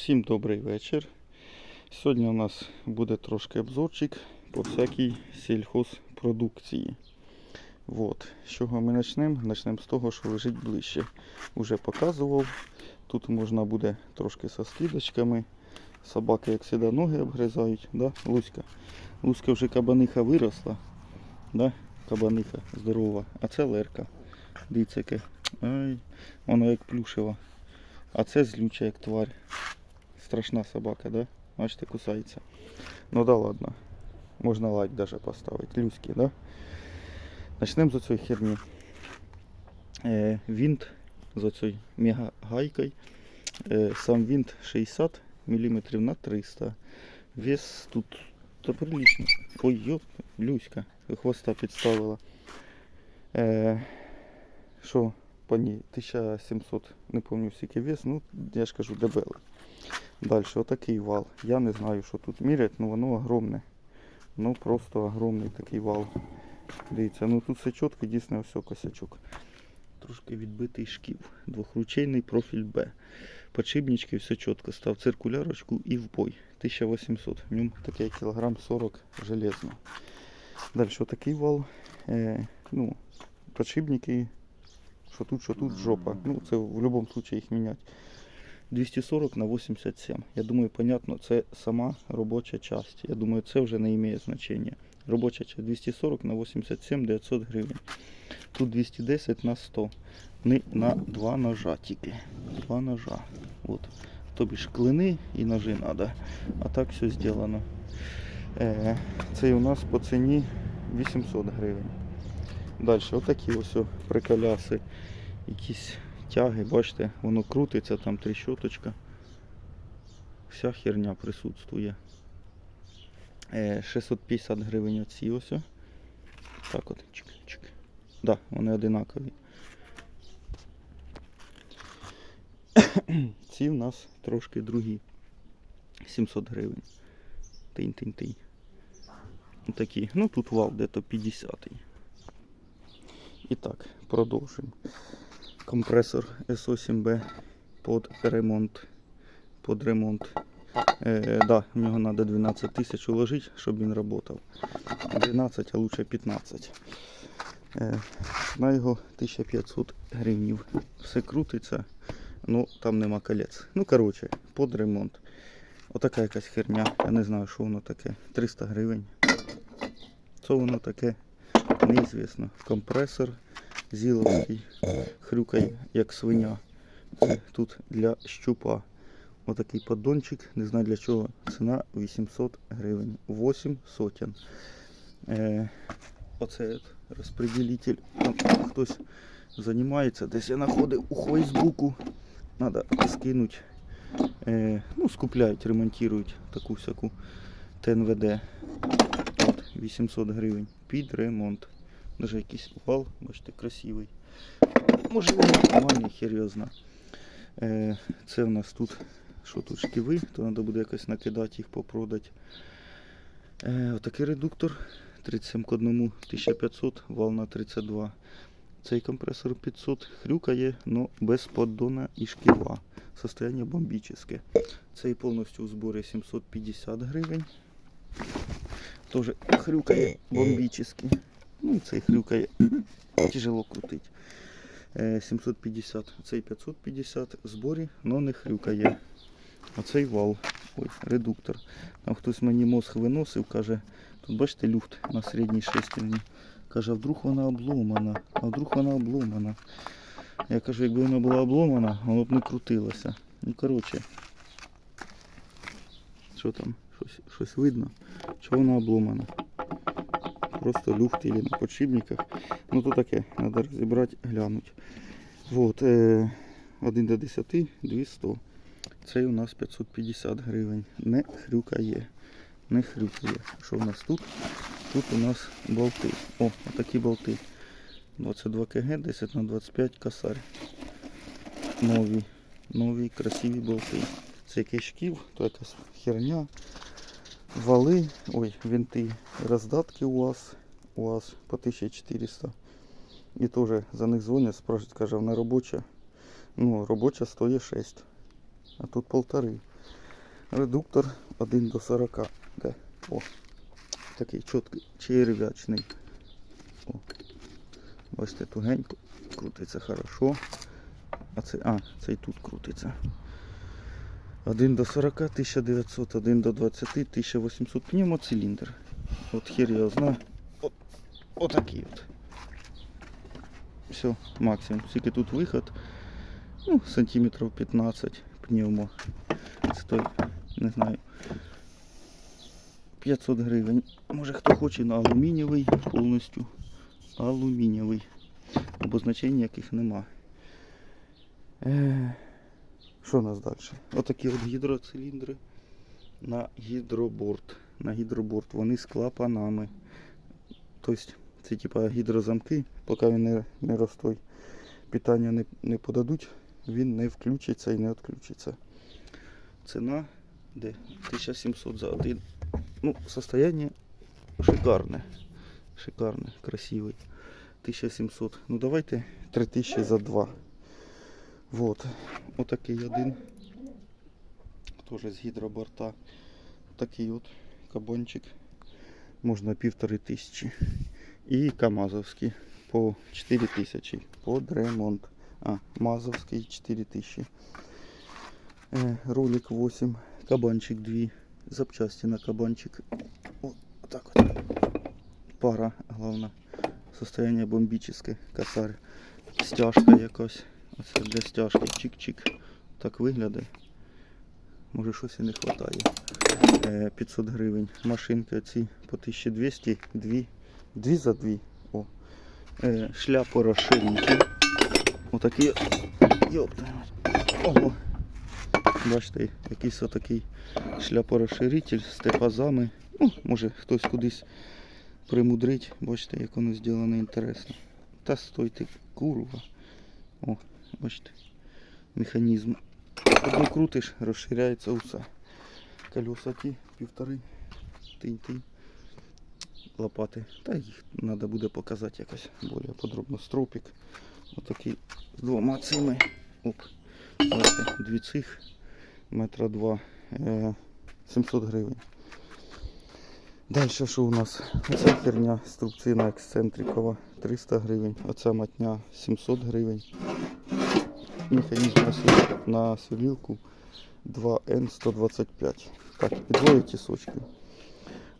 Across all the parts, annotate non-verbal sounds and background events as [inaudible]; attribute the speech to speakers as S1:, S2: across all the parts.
S1: Всім добрий вечір. Сьогодні у нас буде трошки обзорчик по всякій сільхозпродукції. Вот. З чого ми почнемо? Почнемо з того, що лежить ближче. Уже показував. Тут можна буде трошки со скидочками. Собаки, як завжди, ноги обгризають. Да? Луська. Луська вже кабаниха виросла. Да? Кабаниха здорова. А це лерка. Дивіться, яке. Воно як плюшева. А це злюча як тварь. Страшна собака, да? Бачите, кусається. Ну да ладно. Можна лайк даже поставити. Люськи, да? Начнемо з цієї херні. Е, винт з цією мега гайкою. Е, сам винт 60 мм на 300. Вес тут та прилично. Ой, йоп, Люська. Хвоста підставила. Е, по ній 1700, не пам'ятаю скільки вес, ну я ж кажу дебелий. Далі, отакий вал. Я не знаю, що тут мірять, але воно огромне. Ну просто огромний такий вал. Дивіться, ну тут все чітко, дійсно все косячок. Трошки відбитий шків. Двохручейний профіль Б. Подшипнички, все чітко. Став циркулярочку і в бой. 1800. В ньому таке кілограм 40 железно. Далі отакий вал. Е, ну, подшипники що тут, що тут жопа. Ну, це в будь-якому випадку їх міняти. 240 на 87. Я думаю, понятно, це сама робоча часть. Я думаю, це вже не має значення. Робоча часть 240 на 87 900 гривень. Тут 210 на 100. Не на два ножа тільки. Два ножа. От. Тобі ж клини і ножи треба. А так все зроблено. Е, це у нас по ціні 800 гривень. Далі, отакі ось приколяси. Якісь тяги, бачите, воно крутиться, там тріщоточка. Вся херня присутствує. Е, 650 гривень оці ось. Так от, чик-чик. Да, вони одинакові. [coughs] Ці в нас трошки другі. 700 гривень. Тинь-тинь-тинь. Такі. Ну тут вал де-то 50-й. І так, продовжуємо. Компресор SO7B під ремонт. Під ремонт. Е, да, в нього треба 12 тисяч уложити, щоб він працював. 12, а лучше 15. Е, на його 1500 гривнів. Все крутиться, ну там нема колець. Ну, коротше, під ремонт. Отака якась херня. Я не знаю, що воно таке. 300 гривень. Що воно таке? Неізвісно. Компресор зіловський, хрюкає як свиня. Тут для щупа. Отакий поддончик, не знаю для чого. Ціна 800 гривень. 8 сотен. Е, оце. Там хтось займається. Десь я знаходив у Фейсбуку. Треба скинути. Е, ну, скупляють, ремонтують таку всяку ТНВД. От, 800 гривень. Під ремонт. Даже якийсь вал, бачите, красивий. Може нормальний, серйозно. Е, це в нас тут, що тут шківи, то треба буде якось накидати їх, попродати. Е, отакий редуктор 37 к 1, 1500, вал на 32. Цей компресор 500, хрюкає, но без поддона і шківа. Состояние бомбічне. Цей повністю у зборі 750 гривень. Тоже хрюкає бомбічний. Ну цей хрюкає тяжело крутить. Е, 750, цей 550 в зборі, але не хрюкає. Оцей вал, ой, редуктор. Там хтось мені мозг виносив, каже, тут бачите люфт на середній шестерні. Каже, а вдруг вона обломана, а вдруг вона обломана. Я кажу, якби вона була обломана, воно б не крутилося. Ну коротше. Що там? Щось, щось видно? Чого вона обломана? Просто люфт или на подшипниках. Ну то таке, треба розібрати, глянути. Вот, е, 1 до 10, 200. Цей у нас 550 гривень. Не хрюкає. Не хрюкає. Що в нас тут? Тут у нас болти. О, отакі болти. 22 кг, 10 на 25 косарь. Нові. Нові красиві болти. Це якийсь шків, то якась херня. Вали, ой, винти, роздатки у вас, по 1400. І теж за них дзвонять, спрашивают, каже, вона робоча. Ну, робоча стоїть 6. А тут полтори. Редуктор 1 до 40. Де? О, такий чіткий, черв'ячний. О. Бачите, тугенько, крутиться хорошо. А це, а, цей тут крутиться. 1 до 40, 1900, 1 до 20, 1800 пневмоциліндр. От хер я знаю. От, отакий от. Все, максимум. Скільки тут виход? Ну, сантиметрів 15 пневмо. Це той, не знаю. 500 гривень. Може хто хоче на алюмінієвий повністю. Алюмінієвий. Обозначень ніяких нема. Що у нас далі? Отакі от гідроциліндри на гідроборт. На гідроборт. Вони з клапанами. Тобто це типа гідрозамки, поки він не, не розстой. Питання не, не подадуть, він не включиться і не відключиться. Ціна де? 1700 за один. Ну, состояние шикарне. Шикарне, красивий. 1700. Ну давайте 3000 за два. Вот. Отакий один. Тоже з гідроборта. Такий от кабанчик. Можна півтори тисячі. І Камазовський по 4 тисячі. Под ремонт. А, Мазовський 4 тисячі. Е, ролик 8. Кабанчик 2. Запчасти на кабанчик. Вот так вот. Пара, главное. Состояние бомбическое. Косарь. Стяжка якась. Оце для стяжки. Чик-чик. Так виглядає. Може щось і не вистачає. Е, 500 гривень. Машинки ці по 1200. Дві. Дві за дві. О. Е, шляпу розширенькі. Отакі. Йопта. Ого. Бачите, якийсь отакий шляпорозширитель з тепазами. Ну, може хтось кудись примудрить. Бачите, як воно зроблено інтересно. Та стойте, курва. О, бачите, механізм. Одну крутиш, розширяється усе. Колеса ті, півтори, тинь-тинь. Лопати. Та їх треба буде показати якось більш подробно. Стропик. Отакий з двома цими. Оп. Бачите, дві цих метра два. Е, 700 гривень. Далі що у нас? Оця херня струбцина ексцентрикова 300 гривень. Оця матня 700 гривень. Механізм на, свілілку 2N125. Так, двоє тісочків.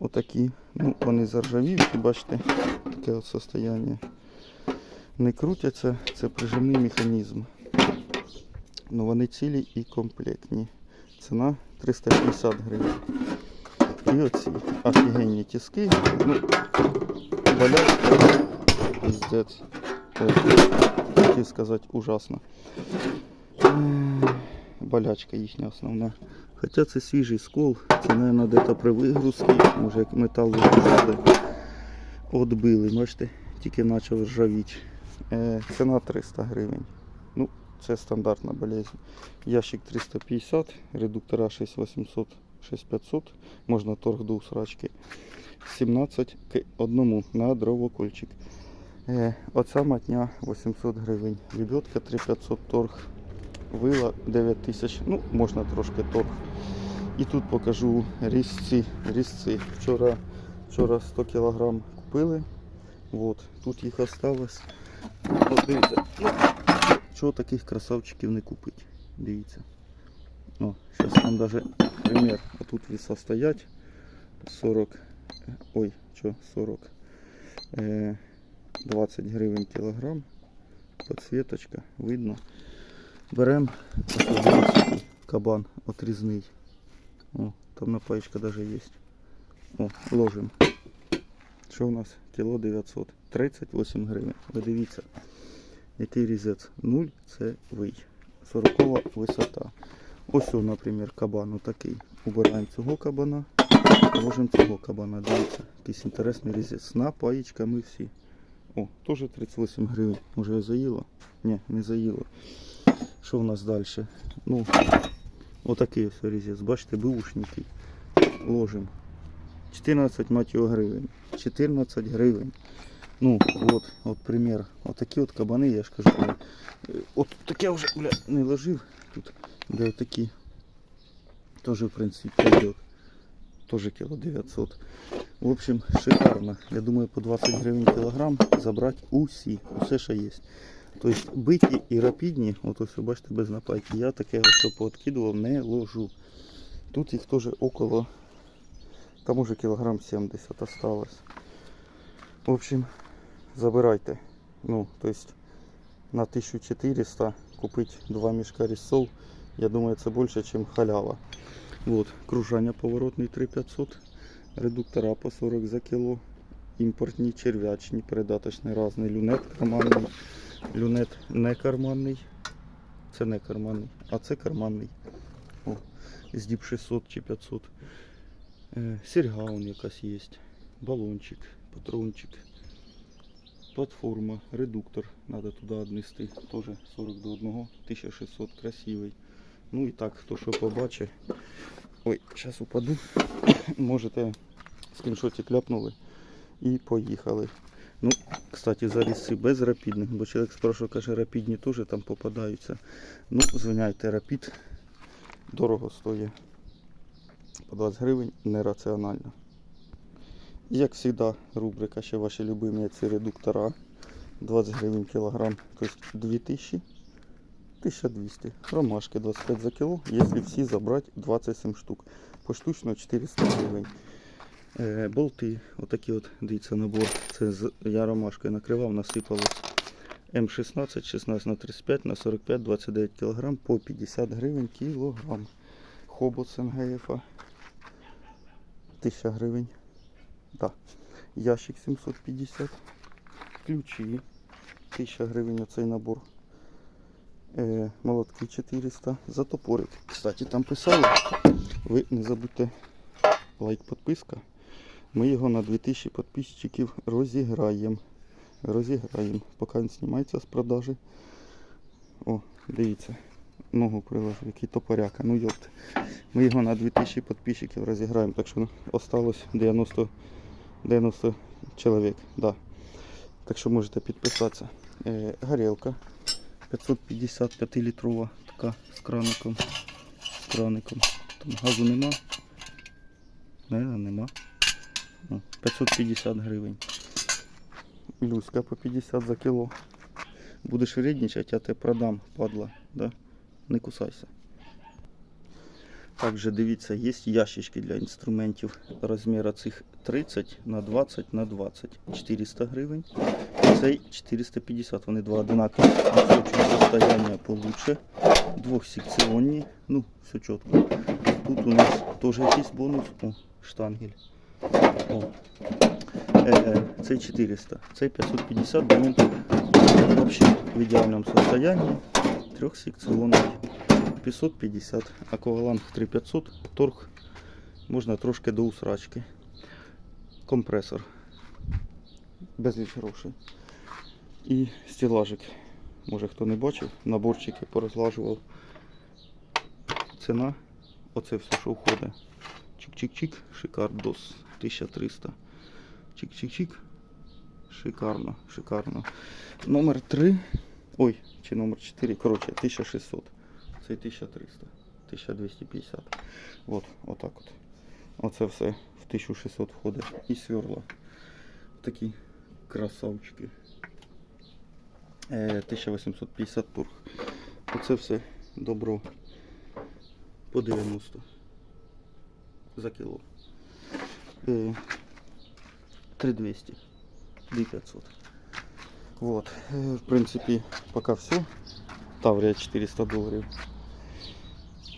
S1: Отакі. Ну, вони заржавівки, бачите, таке от состояние. Не крутяться, це прижимний механізм. Ну вони цілі і комплектні. Ціна 350 гривень. І оці офігенні тиски. Ну, валяють піздець. Хотів сказати ужасно. Болячка їхня основна. Хоча це свіжий скол, це, мабуть, десь при вигрузці, може як метал вигрузили. Отбили, бачите, тільки почав ржавіти. Е, ціна 300 гривень. Ну, це стандартна болезнь. Ящик 350, редуктора 6800, 6500, можна торг до усрачки. 17 к одному на дровокольчик. Оця матня 800 гривень. Лебедка 3500 торг. Вила 9000, ну можна трошки торг. І тут покажу різці. різці. Вчора, вчора 100 кг купили. Вот, тут їх осталось. От дивіться, ну, чого таких красавчиків не купити? Дивіться. О, зараз вам даже пример. Отут віса стоять 40. е, Ой, що 40. Е, 20 гривень кілограм. Подсвіточка, видно. Беремо кабан отрізний. О, там напаєчка даже є. О, ложимо. Що у нас? Кіло 900. 38 гривень. Ви дивіться, який різець. 0 це вий. 40 висота. Ось, наприклад, кабан такий. Убираємо цього кабана, ложимо цього кабана. Дивіться, якийсь інтересний різець. З напаєчками всі. О, теж 38 гривень. Може заїло? Ні, не заїло. Що в нас далі? Ну, отакий ось різець. Бачите, бушники. Ложимо. 14 мать його гривень. 14 гривень. Ну, от, от примір. От такі от кабани, я ж кажу. е, От таке вже бля, не ложив тут, де такі Тоже, в принципі, пойдет. Тоже кіло 900. В общем, шикарно. Я думаю, по 20 гривень кілограм забрати усі, усе, що є. Тобто биті і рапідні, от ось бачите, без напайки. Я таке ось пооткидував, не ложу. Тут їх теж около, там уже кілограм 70 осталось. В общем, забирайте. Ну, то есть на 1400 купить два мішка рисов, я думаю, це більше, ніж халява. Вот, кружання поворотний 3500, редуктор АПА 40 за кіло, імпортні черв'ячні, передаточний разний, люнет карманний, люнет не карманний, це не карманний, а це карманний. О, з діп 600 чи 500. Е, Серьга он якась є, балончик, патрончик, платформа, редуктор, надо туди віднести, теж 40 до 1, 1600, красивий. Ну і так, хто що побачить. Ой, зараз упаду. [coughs] Можете скріншотик ляпнули і поїхали. Ну, кстати, зарізці без рапідних, бо чоловік спрашиває, каже, рапідні теж там попадаються. Ну, звиняйте, рапід дорого стоїть. По 20 гривень нераціонально. І як завжди, рубрика ще ваші любимі ці редуктора. 20 гривень кілограм, тобто 2000. 1200. Ромашки 25 за кіло, якщо всі забрати 27 штук. Поштучно 400 гривень. Е, болти, отакі от, дивіться, набор. Це з, я ромашкою накривав, насипалось М16, 16 на 35 на 45, 29 кг по 50 гривень кілограм. Хобот з НГФ 1000 гривень. Да. Ящик 750. Ключі 1000 гривень оцей набор. Е, молотки 400 за топорик. Кстати, там писали. Ви не забудьте лайк, підписка. Ми його на 2000 підписчиків розіграємо. Розіграємо, поки він знімається з продажі. О, дивіться. Ногу приложу, який топоряка. Ну йопт. Ми його на 2000 підписчиків розіграємо. Так що осталось 90, 90 чоловік. Да. Так що можете підписатися. Е, горілка. 555 літрова така з краником. З краником. Там газу нема. Наверное, нема. 550 гривень. Люська по 50 за кіло. Будеш вредничать, я тебе продам, падла. Да? Не кусайся. Также дивіться, є ящички для інструментів розміру цих 30 на 20 на 20. 400 гривень. Цей 450, вони два одинакові. Состояние получше. Двохсекціонні. Ну, все чітко. Тут у нас теж якийсь бонус. О, штангель. О. Е, е, цей 400. Цей 550, бо він взагалі в ідеальному состоянии. Трьохсекціонний. 550. Акваланг 3500. Торг можна трошки до усрачки. Компресор. Безліч грошей. І стілажик. Може хто не бачив, наборчики порозлажував. Ціна. Оце все, що входить. Чик-чик-чик. Шикардос. 1300. Чик-чик-чик. Шикарно, шикарно. Номер 3. Ой, чи номер 4. Коротше, 1600. Це 1300. 1250. От, отак от. Оце все в 1600 входить. І сверла. Такі красавчики. Е, 1850 тург. Оце все добро по 90 за кіло. Е, 3200. 2500. Вот. Е, В принципі, поки все. Таврія 400 доларів.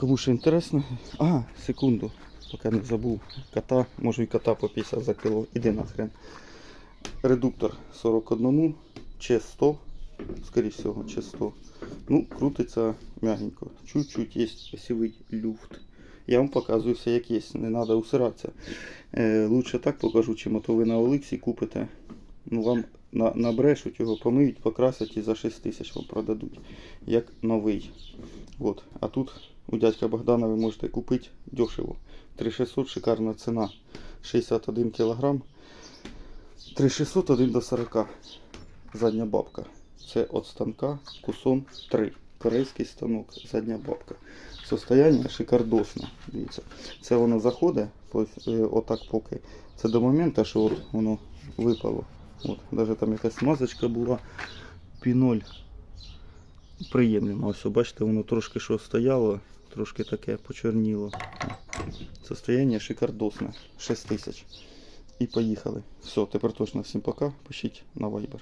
S1: Кому що інтересно. А, секунду. Поки не забув. Кота, можу і кота по 50 за кіло. Іди нахрен. Редуктор 41, Ч100, скорее всего, Ч100. Ну, крутиться мягенько. Чуть-чуть є красивий люфт. Я вам показую все як є, не треба усиратися. Е, лучше так покажу, чим ото ви на Олексі купите. Ну, вам на, набрешуть його, помиють, покрасять і за 6 тисяч вам продадуть. Як новий. От. А тут у дядька Богдана ви можете купити дешево. 3600 шикарна ціна. 61 кілограм. 3600 1 до 40. Задня бабка. Це от станка Кусон 3. Корейський станок, задня бабка. Состояние шикардосне. Дивіться. Це воно заходить е, отак поки. Це до моменту, що от воно випало. От, навіть там якась смазочка була. Піноль приємлемо. Ось, бачите, воно трошки що стояло, трошки таке почорніло. Состояние шикардосне. 6 тисяч. І поїхали. Все, тепер точно всім пока. Пишіть на Viber.